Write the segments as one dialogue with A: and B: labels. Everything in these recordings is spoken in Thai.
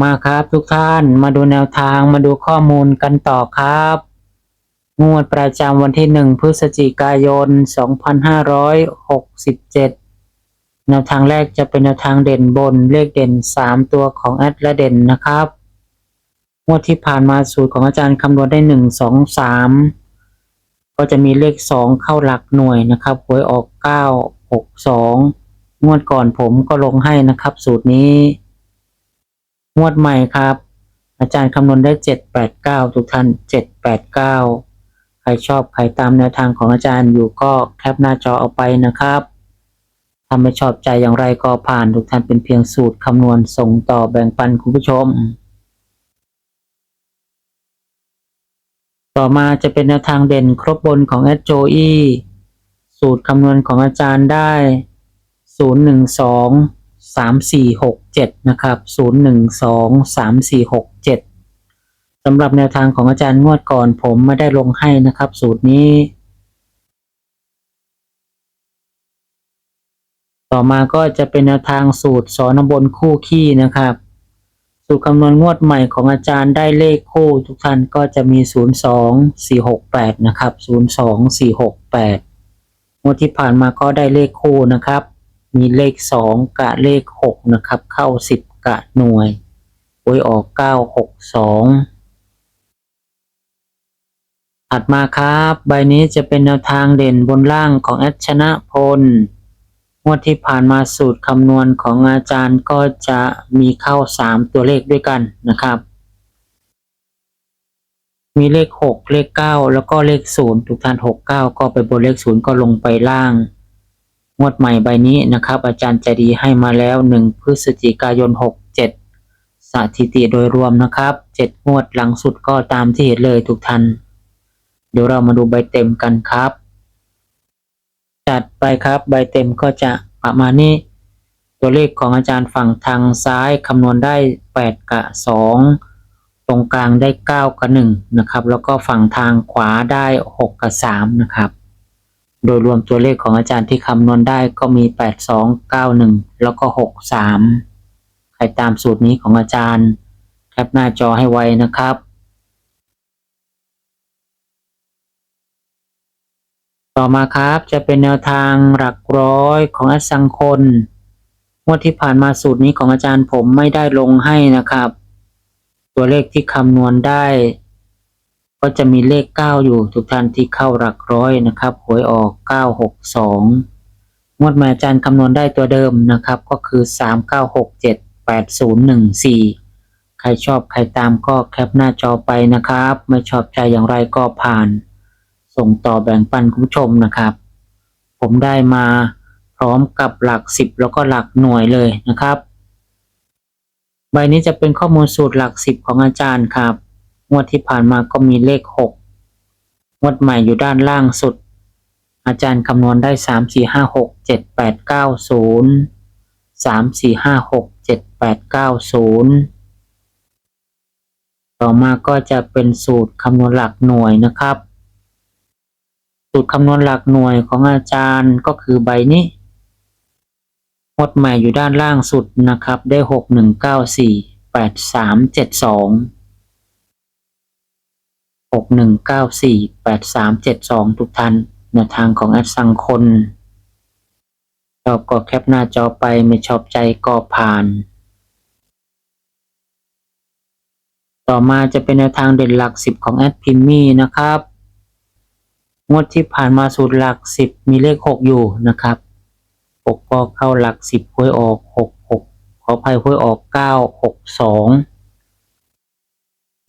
A: มาครับทุกท่านมาดูแนวทางมาดูข้อมูลกันต่อครับ งวดประจำวันที่หนึ่งพฤศจิกายน 2567 แนวทางแรกจะเป็นแนวทางเด่นบนเลขเด่น 3 ตัวของแอดและเด่นนะครับ งวดที่ผ่านมาสูตรของอาจารย์คำนวณได้ 1 2 3 ก็จะมีเลข 2 เข้าหลักหน่วยนะครับหวยออก 9 6 2 งวดก่อนผมก็ลงให้นะครับ สูตรนี้ งวดใหม่ครับ อาจารย์คำนวณได้เจ็ดแปดเก้าทุกท่านเจ็ดแปดเก้าใครชอบใครตามแนวทางของอาจารย์อยู่ก็แคปหน้าจอเอาไปนะครับถ้าไม่ชอบใจอย่างไรก็ผ่านทุกท่านเป็นเพียงสูตรคำนวณส่งต่อแบ่งปันคุณผู้ชม ต่อมาจะเป็นแนวทางเด่นครบบนของแอดโจอีสูตรคำนวณของอาจารย์ได้ 0 1 2 3 4 6 7นะครับ0 1 2 3 4 6 7สำหรับแนวทางของอาจารย์งวดก่อนผมไม่ได้ลงให้นะครับ สูตรนี้ ต่อมาก็จะเป็นแนวทางสูตรสอนบนคู่ขี้นะครับ สูตรคำนวณงวดใหม่ของอาจารย์ได้เลขคู่ ทุกท่านก็จะมี 0 2 4 6 8 นะครับ 0 2 4 6 8งวดที่ผ่านมาก็ได้เลขคู่นะครับ มีเลข2กะเลข6นะครับ เข้า10กะหน่วยหวยออก9 6 2ถัดมาครับ ใบนี้จะเป็นแนวทางเด่นบนล่างของแอดชนะพลงวดที่ผ่านมาสูตรคำนวณของอาจารย์ก็จะมีเข้า 3 ตัวเลขด้วยกันนะครับ มีเลข 6 เลข 9 แล้วก็เลข 0 ทุกท่าน 6 9 ก็ไปบนเลข 0 ก็ลงไปล่าง งวดใหม่ใบนี้นะครับ อาจารย์ใจดีให้มาแล้ว 1 พฤศจิกายน 67 สถิติโดยรวมนะครับ 7 งวดหลังสุดก็ตามที่เห็นเลยทุกท่านเดี๋ยวเรามาดูใบเต็มกันครับ จัดไปครับใบเต็มก็จะประมาณนี้ ตัวเลขของอาจารย์ฝั่งทางซ้ายคำนวณได้ 8 กับ 2 ตรงกลางได้ 9 กับ 1 นะครับ แล้วก็ฝั่งทางขวาได้ 6 กับ 3 นะครับ โดยรวมตัวเลขของอาจารย์ที่คำนวณได้ก็มี 8 2 9 1 แล้วก็ 6 3 ใครตามสูตรนี้ของอาจารย์แคปหน้าจอให้ไวนะครับ ต่อมาครับจะเป็นแนวทางหลักร้อยของอัสังคนงวดที่ผ่านมาสูตรนี้ของอาจารย์ผมไม่ได้ลงให้นะครับ ตัวเลขที่คำนวณได้ ก็จะมีเลข 9 อยู่ทุกท่านที่เข้าหลักร้อยนะครับหวยออก 962 งวดมาอาจารย์คำนวณได้ตัวเดิมนะครับ ก็คือ 3967 8014 ใครชอบใครตามก็แคปหน้าจอไปนะครับ ไม่ชอบใจอย่างไรก็ผ่าน ส่งต่อแบ่งปันคุณผู้ชมนะครับ ผมได้มาพร้อมกับหลักสิบแล้วก็หลักหน่วยเลยนะครับ ใบนี้จะเป็นข้อมูลสูตรหลักสิบของอาจารย์ครับ งวดที่ผ่านมาก็มีเลขหกงวดใหม่อยู่ด้านล่างสุด อาจารย์คำนวณได้สามสี่ห้าหกเจ็ดแปดเก้าศูนย์สามสี่ห้าหกเจ็ดแปดเก้าศูนย์ต่อมาก็จะเป็นสูตรคำนวณหลักหน่วยนะครับ สูตรคำนวณหลักหน่วยของอาจารย์ก็คือใบนี้หมดใหม่อยู่ด้านล่างสุดนะครับ ได้หกหนึ่งเก้าสี่แปดสามเจ็ดสอง หกหนึ่งเก้าสี่แปดสามเจ็ดสองทุกท่านแนวทางของแอดสังคนชอบก็แคปหน้าจอไปไม่ชอบใจก็ผ่าน ต่อมาจะเป็นแนวทางเด่นหลักสิบของแอดพิมมี่นะครับ งวดที่ผ่านมาสูตรหลักสิบมีเลขหกอยู่นะครับหกก็เข้าหลักสิบหวยออกหกหกขออภัยหวยออกเก้าหก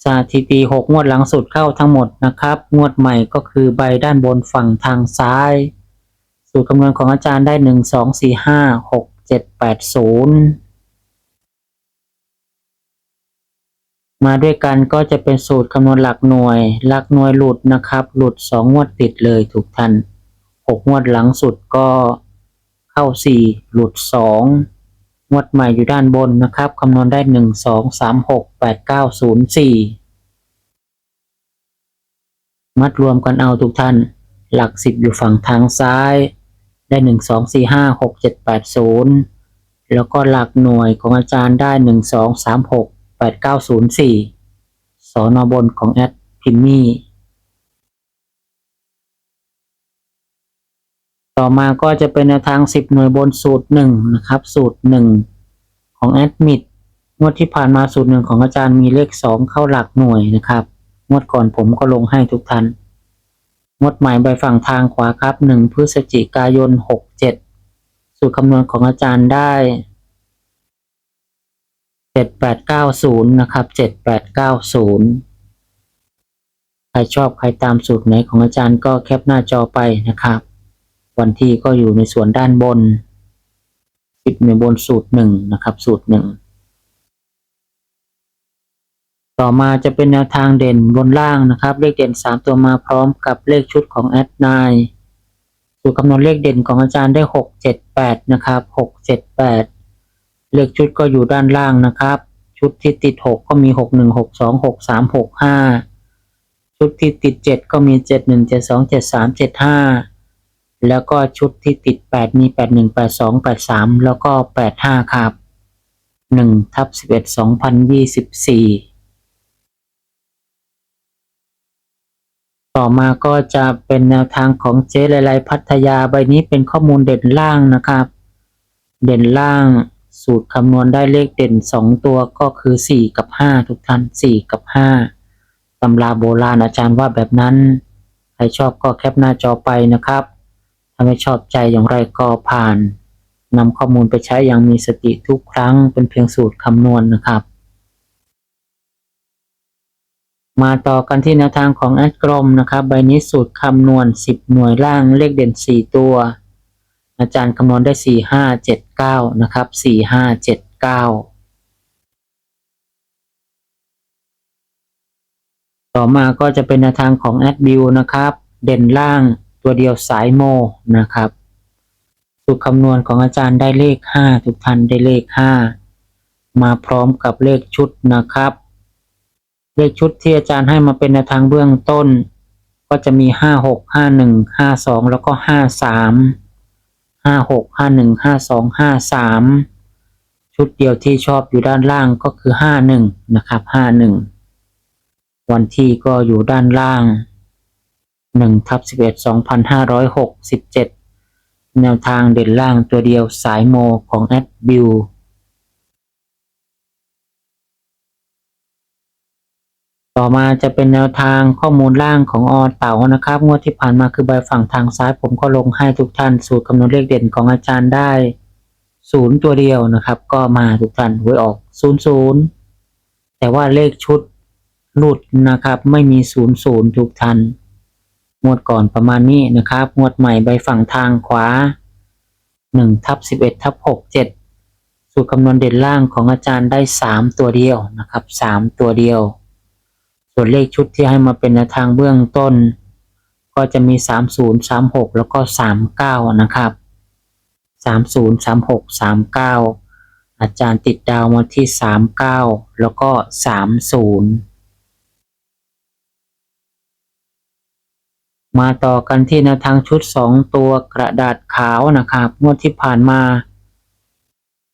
A: สถิติหกงวดหลังสุดเข้าทั้งหมดนะครับ งวดใหม่ก็คือใบด้านบนฝั่งทางซ้าย สูตรคำนวณของอาจารย์ได้หนึ่งสองสี่ห้าหกเจ็ดแปดศูนย์มาด้วยกันก็จะเป็นสูตรคำนวณหลักหน่วย หลักหน่วยหลุดนะครับ หลุดสองงวดติดเลยถูกทันหกงวดหลังสุดก็เข้าสี่หลุดสอ งวดใหม่อยู่ด้านบนนะครับคำนวณได้หนึ่งสองสามหกแปดเก้าศูนย์สี่มัดรวมกันเอาทุกท่าน หลักสิบอยู่ฝั่งทางซ้าย ได้หนึ่งสองสี่ห้าหกเจ็ดแปดศูนย์แล้วก็หลักหน่วยของอาจารย์ได้หนึ่งสองสามหกแปดเก้าศูนย์สี่สอนอบนของแอดพิมมี่ ต่อมาก็จะเป็นแนวทาง 10 หน่วยบนสูตร 1 นะครับ สูตร 1 ของแอดมิดงวดที่ผ่านมาสูตรหนึ่งของอาจารย์มีเลข 2 เข้าหลักหน่วยนะครับงวดก่อนผมก็ลงให้ทุกท่านงวดใหม่ใบฝั่งทางขวาครับ 1 พฤศจิกายน 67 สูตรคำนวณของอาจารย์ได้ 7890 นะครับ 7890 ใครชอบใครตามสูตรไหนของอาจารย์ก็แคปหน้าจอไปนะครับ วันที่ก็อยู่ในส่วนด้านบนติดในบนสูตรหนึ่งนะครับสูตรหนึ่งต่อมาจะเป็นแนวทางเด่นบนล่างนะครับ เลขเด่น 3 ตัวมาพร้อมกับเลขชุดของแอดไนสูตรคำนวณเลขเด่นของอาจารย์ได้ 6 7 8 นะครับ 6 7 8 เลขชุดก็อยู่ด้านล่างนะครับ ชุดที่ติด 6 ก็มี 6 1 6 2 6 3 6 5 ชุดที่ติด 7 ก็มี 7 1 7 2 7 3 7 5 แล้วก็ชุดที่ติด 8 มี 81 82 83 แล้วก็ 85 ครับ 1 ทับ 11 2024 ต่อมาก็จะเป็นแนวทางของเจ๊ไลไลพัทยาใบนี้เป็นข้อมูลเด่นล่างนะครับ เด่นล่างสูตรคำนวณได้เลขเด่น 2 ตัวก็คือ 4 กับ 5 ทุกท่าน 4 กับ 5ตำราโบราณอาจารย์ว่าแบบนั้น ใครชอบก็แคปหน้าจอไปนะครับ ไม่ชอบใจอย่างไรก็ผ่านนำข้อมูลไปใช้อย่างมีสติทุกครั้งเป็นเพียงสูตรคำนวณนะครับ มาต่อกันที่แนวทางของแอดกรมนะครับใบนี้สูตรคำนวณ 10 หน่วยล่างเลขเด่น 4 ตัว อาจารย์คำนวณได้ 4 5 7 9 นะครับ 4 5 7 9 ต่อมาก็จะเป็นแนวทางของแอดบิวนะครับ เด่นล่าง ตัวเดียวสายโมนะครับ สูตรคำนวณของอาจารย์ได้เลข 5 ทุกท่านได้เลข 5 มาพร้อมกับเลขชุดนะครับ เลขชุดที่อาจารย์ให้มาเป็นแนวทางเบื้องต้น ก็จะมี 5 6 5 1 5 2 แล้วก็ 5 3 5 6 5 1 5 2 5 3 ชุดเดียวที่ชอบอยู่ด้านล่างก็คือ 5 1 นะครับ 5 1 วันที่ก็อยู่ด้านล่าง หนึ่งทับสิบเอ็ดสองพันห้าร้อยหกสิบเจ็ดแนวทางเด่นล่างตัวเดียวสายโมของแอดบิวต่อมาจะเป็นแนวทางข้อมูลล่างของออเต๋านะครับ งวดที่ผ่านมาคือใบฝั่งทางซ้าย ผมก็ลงให้ทุกท่าน สูตรคำนวณเลขเด่นของอาจารย์ได้ศูนย์ตัวเดียวนะครับ ก็มาทุกท่านหวยออกศูนย์ศูนย์แต่ว่าเลขชุดหลุดนะครับ ไม่มีศูนย์ศูนย์ทุกท่าน งวดก่อนประมาณนี้นะครับงวดใหม่ใบฝั่งทางขวา1ทับ11ทับ67 สูตรคำนวณเด่นล่างของอาจารย์ได้ 3 ตัวเดียวนะครับ 3 ตัวเดียว ส่วนเลขชุดที่ให้มาเป็นแนวทางเบื้องต้น ก็จะมี 30 36 แล้วก็ 39 นะครับ 30 36 39 อาจารย์ติดดาวมาที่ 39 แล้วก็ 30 มาต่อกันที่แนวทางชุด 2 ตัวกระดาษขาวนะครับ งวดที่ผ่านมา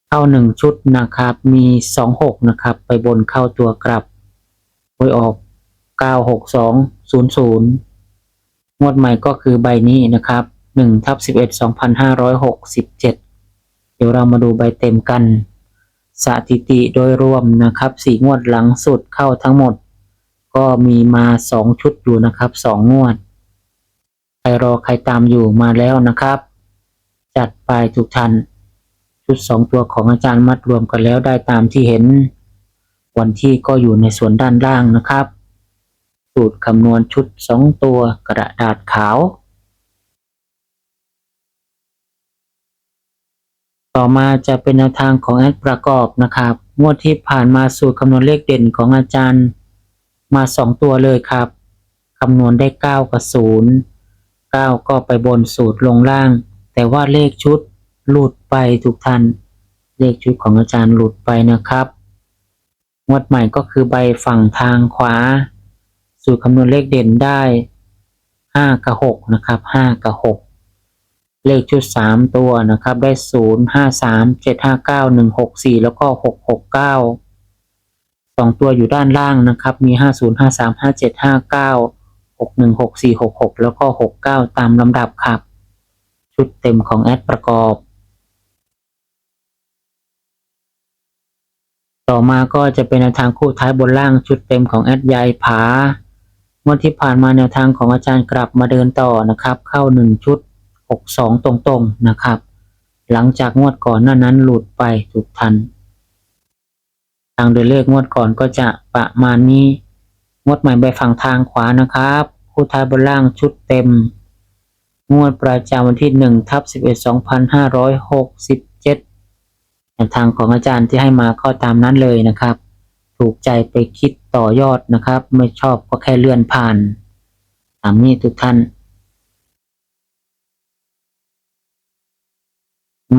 A: เข้า 1 ชุดนะครับ มี 26 นะครับ ไปบนเข้าตัวกลับหวยออก 96200 งวดใหม่ก็คือใบนี้นะครับ1ทับ11 2567 เดี๋ยวเรามาดูใบเต็มกัน สถิติโดยรวมนะครับ4งวดหลังสุดเข้าทั้งหมด ก็มีมา 2 ชุดอยู่นะครับ 2 งวด ใครรอใครตามอยู่มาแล้วนะครับ จัดไปทุกท่านชุด2ตัวของอาจารย์มัดรวมกันแล้วได้ตามที่เห็น วันที่ก็อยู่ในส่วนด้านล่างนะครับ สูตรคำนวณชุด2ตัวกระดาษขาว ต่อมาจะเป็นแนวทางของแอดประกอบนะครับ งวดที่ผ่านมาสูตรคำนวณเลขเด่นของอาจารย์ มาสองตัวเลยครับคำนวณได้เก้ากับศู เก้าก็ไปบนสูตรลงล่าง แต่ว่าเลขชุดหลุดไปทุกท่านเลขชุดของอาจารย์หลุดไปนะครับงวดใหม่ก็คือใบฝั่งทางขวา สูตรคำนวณเลขเด่นได้ห้ากับหกนะครับห้ากับหกเลขชุดสามตัวนะครับ ได้ศูนย์ห้าสามเจ็ดห้าเก้าหนึ่งหกสี่แล้วก็หกหกเก้าสองตัวอยู่ด้านล่างนะครับ มีห้าศูน ย์ห้าสามห้าเจ็ดห้าเก้าหนึ่งหกสี่หกหกแล้วก็หกเก้าตามลำดับครับ ชุดเต็มของแอดประกอบ ต่อมาก็จะเป็นแนวทางคู่ท้ายบนล่างชุดเต็มของแอดยายผางวดที่ผ่านมาแนวทางของอาจารย์กลับมาเดินต่อนะครับ เข้าหนึ่งชุดหกสองตรงๆนะครับ หลังจากงวดก่อนหน้านั้นหลุดไปทุกทัน ทางเดินเลขงวดก่อนก็จะประมาณนี้ งวดใหม่ไปฝั่งทางขวานะครับ คู่ท้ายบนล่างชุดเต็ม งวดประจำวันที่หนึ่งทับสิบเอ็ดสองพันห้าร้อยหกสิบเจ็ดทางของอาจารย์ที่ให้มาก็ตามนั้นเลยนะครับ ถูกใจไปคิดต่อยอดนะครับ ไม่ชอบก็แค่เลื่อนผ่านตามนี้ทุกท่าน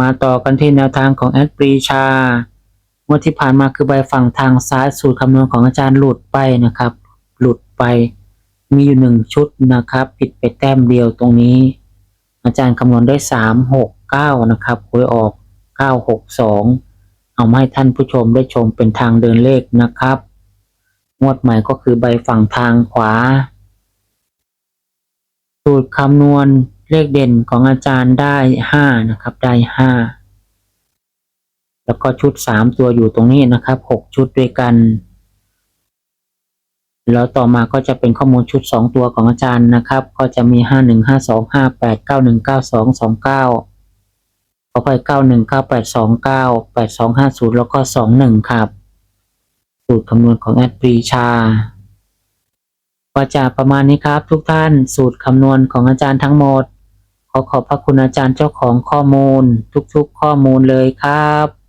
A: มาต่อกันที่แนวทางของแอดปรีชางวดที่ผ่านมาคือใบฝั่งทางซ้ายสูตรคำนวณของอาจารย์หลุดไปนะครับ ไป มีอยู่หนึ่งชุดนะครับ ผิดไปแต้มเดียวตรงนี้ อาจารย์คำนวณได้สามหกเก้านะครับหวยออกเก้าหกสองเอามาให้ท่านผู้ชมได้ชมเป็นทางเดินเลขนะครับ งวดใหม่ก็คือใบฝั่งทางขวา สูตรคำนวณเลขเด่นของอาจารย์ได้ห้านะครับ ได้ห้าแล้วก็ชุดสามตัวอยู่ตรงนี้นะครับหกชุดด้วยกัน แล้วต่อมาก็จะเป็นข้อมูลชุดสองตัวของอาจารย์นะครับ ก็จะมีห้าหนึ่งห้าสองห้าแปดเก้าหนึ่งเก้าสองสองเก้าขอไปเก้าหนึ่งเก้าแปดสองเก้าแปดสองห้าศูนย์แล้วก็สองหนึ่งครับ สูตรคำนวณของแอดปรีชาก็จะประมาณนี้ครับทุกท่านสูตรคำนวณของอาจารย์ทั้งหมด ขอขอบพระคุณอาจารย์เจ้าของข้อมูล ทุกๆข้อมูลเลยครับ